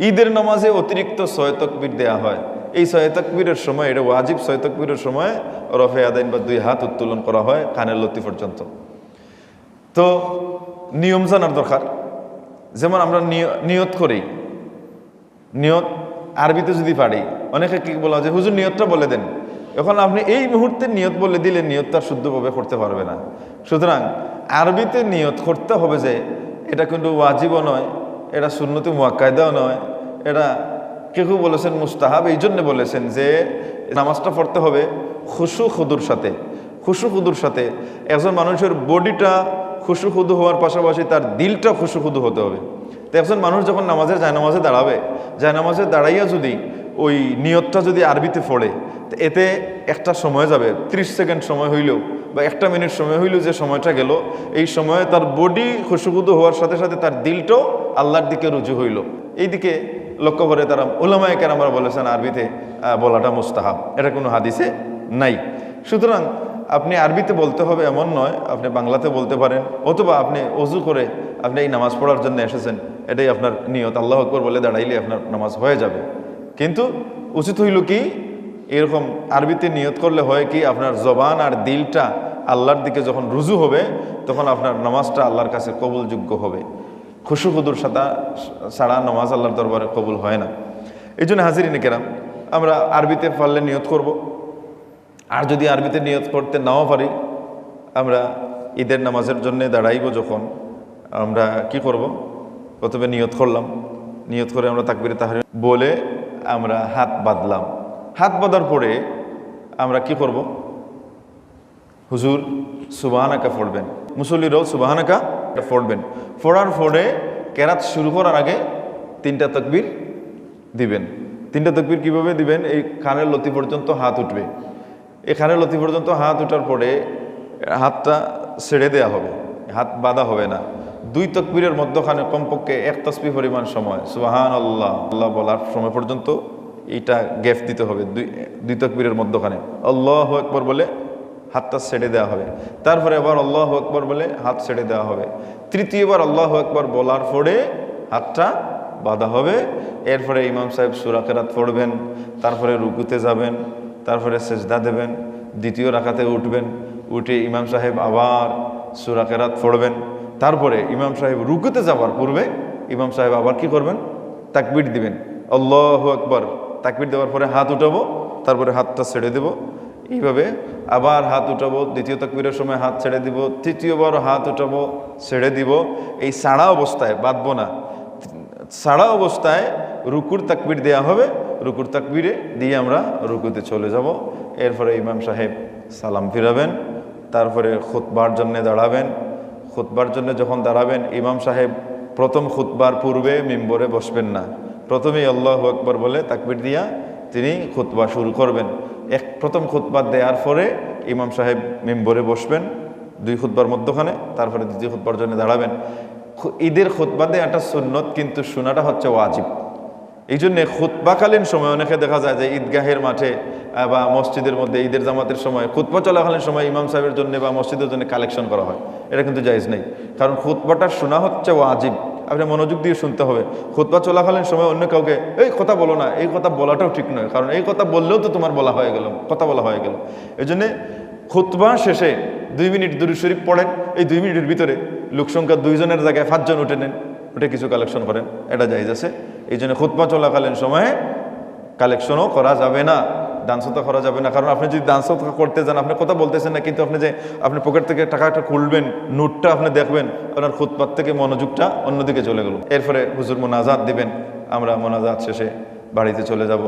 ঈদের নামাজে অতিরিক্ত ছয় তকবির দেয়া হয়। এই ছয় তকবীরের সময়, এটা ওয়াজিব ছয় তকবীরের সময় রফে আদাইন বা দুই হাত উত্তোলন করা হয় কানের লতি পর্যন্ত। তো নিয়ম জানার দরকার। যেমন আমরা নিয়- নিয়ত করি। নিয়ত আরবিতে যদি পারি, অনেকে কি বলা যে, হুজুর নিয়তটা বলে দেন। এখন আপনি এই মুহূর্তে নিয়ত বলে দিলে নিয়তটা শুদ্ধভাবে করতে পারবে না। সুতরাং আরবিতে নিয়ত করতে হবে যে, এটা কিন্তু ওয়াজিবও নয়, এটা সুন্নতি মুয়াক্কায়দাও নয় এটা কেউ বলেছেন মুস্তাহাব, এই জন্য বলেছেন যে নামাজটা পড়তে হবে খুশু খুদুর সাথে। খুশু খুদুর সাথে। একজন মানুষের বডিটা খুশু খুদু হওয়ার পাশাপাশি তার দিলটা খুশু খুদু হতে হবে। তো একজন মানুষ যখন নামাজের জায়নামাজে দাঁড়াবে, জায়নামাজে দাঁড়াইয়া যদি ওই নিয়তটা যদি আরবিতে পড়ে, তো এতে একটা সময় যাবে 30 সেকেন্ড সময় হইলেও বা একটা মিনিট সময় হইলেও যে সময়টা গেল, এই সময়ে তার বডি খুশুকুদু হওয়ার সাথে সাথে তার দিলটাও আল্লাহর দিকে রুজু হইল। এই দিকে লক্ষ্য করে তারা ওলামায় আমরা বলেছেন আরবিতে বলাটা মুস্তাহাব। এটা কোনো হাদিসে নাই। সুতরাং আপনি আরবিতে বলতে হবে এমন নয়, আপনি বাংলাতে বলতে পারেন, অথবা আপনি অজু করে আপনি এই নামাজ পড়ার জন্য এসেছেন, এটাই আপনার নিয়ত। আল্লাহ আকবর বলে দাঁড়াইলে আপনার নামাজ হয়ে যাবে। কিন্তু উচিত হইল কি, এরকম আরবিতে নিয়ত করলে হয় কি, আপনার জবান আর দিলটা আল্লাহর দিকে যখন রুজু হবে, তখন আপনার নামাজটা আল্লাহর কাছে কবুলযোগ্য হবে। খুশু খুদুর সাদা ছাড়া নামাজ আল্লাহর দরবারে কবুল হয় না। এই জন্য হাজিরিনে কেরাম, আমরা আরবিতে পারলে নিয়ত করব। আর যদি আরবিতে নিয়ত করতে নাও পারি, আমরা ঈদের নামাজের জন্য দাঁড়াইব যখন, আমরা কি করব? প্রথমে নিয়ত করলাম। নিয়ত করে আমরা তাকবিরে তাহার বলে আমরা হাত বাঁধলাম। হাত বাঁধার পরে আমরা কি করব? হুজুর সুবাহানাকা পড়বেন। মুসল্লিরাও সুবাহানাকা পড়বেন ফোড়ার পরে কেরাত শুরু করার আগে তিনটা তকবির দিবেন। তিনটা তকবির কীভাবে দিবেন? এই খানের লতি পর্যন্ত হাত উঠবে। এই খানের লতি পর্যন্ত হাত উঠার পরে হাতটা ছেড়ে দেয়া হবে। হাত বাঁধা হবে না। দুই তকবীরের মধ্যখানে কমপক্ষে এক তসবি পরিমাণ সময়। সুবাহান আল্লাহ আল্লাহ বলার সময় পর্যন্ত এইটা গ্যাপ দিতে হবে। দুই দুই তকবীরের মধ্যখানে। আল্লাহ একবার বলে হাতটা ছেড়ে দেওয়া হবে। তারপরে আবার আল্লাহ আকবর বলে হাত ছেড়ে দেওয়া হবে। তৃতীয়বার আল্লাহ আকবর বলার পরে হাতটা বাঁধা হবে। এরপরে ইমাম সাহেব সুরা কেরাত পড়বেন, তারপরে রুকুতে যাবেন, তারপরে সেজদা দেবেন, দ্বিতীয় রাখাতে উঠবেন, উঠে ইমাম সাহেব আবার সুরা কেরাত পড়বেন। তারপরে ইমাম সাহেব রুকুতে যাওয়ার পূর্বে ইমাম সাহেব আবার কি করবেন? তাকবির দিবেন। আল্লাহ আকবর। তাকবির দেওয়ার পরে হাত উঠাবো, তারপরে হাতটা ছেড়ে দেবো। এইভাবে আবার হাত উঠাবো, দ্বিতীয় তকবীরের সময় হাত ছেড়ে দিব, তৃতীয়বার হাত উঠাবো, ছেড়ে দিব। এই সাড়া অবস্থায় বাঁধবো না, সাড়া অবস্থায় রুকুর তাকবির দেয়া হবে, রুকুর তাকবিরে দিয়ে আমরা রুকুতে চলে যাব। এরপরে ইমাম সাহেব সালাম ফিরাবেন, তারপরে খুতবার জন্য দাঁড়াবেন। খুতবার জন্য যখন দাঁড়াবেন, ইমাম সাহেব প্রথম খুতবার পূর্বে মিম্বরে বসবেন না। প্রথমেই আল্লাহ আকবর বলে তাকবির দিয়া তিনি খুতবা শুরু করবেন। এক প্রথম খুতবা দেওয়ার পরে ইমাম সাহেব মেম্বরে বসবেন, দুই খুতবার মধ্যখানে, তারপরে দ্বিতীয় খুতবার জন্য দাঁড়াবেন। ঈদের খুতবা একটা সুন্নত, কিন্তু শোনাটা হচ্ছে ওয়াজিব। এই জন্যে খুতবাকালীন সময় অনেকে দেখা যায় যে ঈদগাহের মাঠে বা মসজিদের মধ্যে, ঈদের জামাতের সময়, খুতবা চলাকালীন সময় ইমাম সাহেবের জন্য বা মসজিদের জন্য কালেকশন করা হয়। এটা কিন্তু জায়জ নেই। কারণ খুতবাটা শোনা হচ্ছে ওয়াজিব। আপনি মনোযোগ দিয়ে শুনতে হবে। খুতবা চলাকালীন সময় অন্য কাউকে, এই কথা বলো না, এই কথা বলাটাও ঠিক নয়। কারণ এই কথা বললেও তো তোমার বলা হয়ে গেল, কথা বলা হয়ে গেল। এই জন্যে খুতবা শেষে দুই মিনিট দুরু শরীফ পড়েন। এই দুই মিনিটের ভিতরে লোকসংখ্যা দুইজনের জায়গায় পাঁচজন উঠে নেন, উঠে কিছু কালেকশন করেন। এটা জায়জ আছে। এই জন্য খুতবা চলাকালীন সময়ে কালেকশনও করা যাবে না। ডান্সতা করা যাবে না। কারণ আপনি যদি ডান্সতা করতে যান, আপনি কথা বলতেছেন না, কিন্তু আপনি যে আপনি পকেট থেকে টাকাটা খুলবেন, নোটটা আপনি দেখবেন, আপনার খুতপাত থেকে মনোযোগটা অন্যদিকে চলে গেল। এরপরে হুজুর মোনাজাত দিবেন, আমরা মোনাজাত শেষে বাড়িতে চলে যাব।